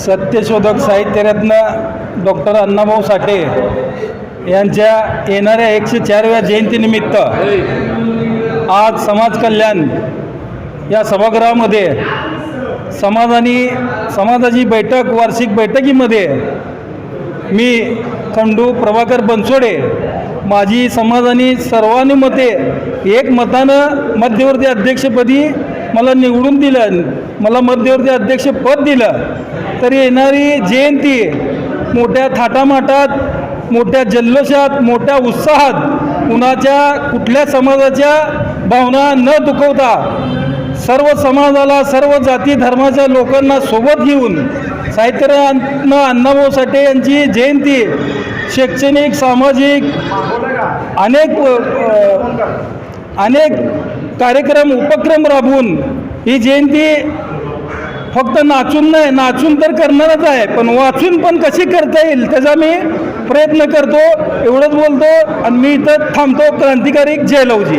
सत्यशोधक साहित्यरत्न डॉक्टर अण्णाभाऊ साठे यांच्या येणाऱ्या एकशे चारव्या जयंतीनिमित्त आज समाज कल्याण या सभागृहामध्ये समाजानी समाजाची बैठक वार्षिक बैठकीमध्ये मी खंडू प्रभाकर बनसोडे माझी समाजाने सर्वानुमते एक मतानं मध्यवर्ती अध्यक्षपदी मला निवडून दिलं मला मध्यवर्ती अध्यक्षपद दिलं तर येणारी जयंती मोठ्या थाटामाटात मोठ्या जल्लोषात मोठ्या उत्साहात कुणाच्या कुठल्या समाजाच्या भावना न दुखवता सर्व समाजाला सर्व जाती धर्माच्या लोकांना सोबत घेऊन साहित्यरत्न अण्णाभाऊ साठे यांची जयंती शैक्षणिक सामाजिक अनेक अनेक कार्यक्रम उपक्रम राबवून ही जयंती फक्त नाचून नाही नाचून तर करणारच आहे पण वाचून पण कशी करता येईल त्याचा मी प्रयत्न करतो एवढंच बोलतो आणि मी इथं थांबतो क्रांतिकारी जयलवजी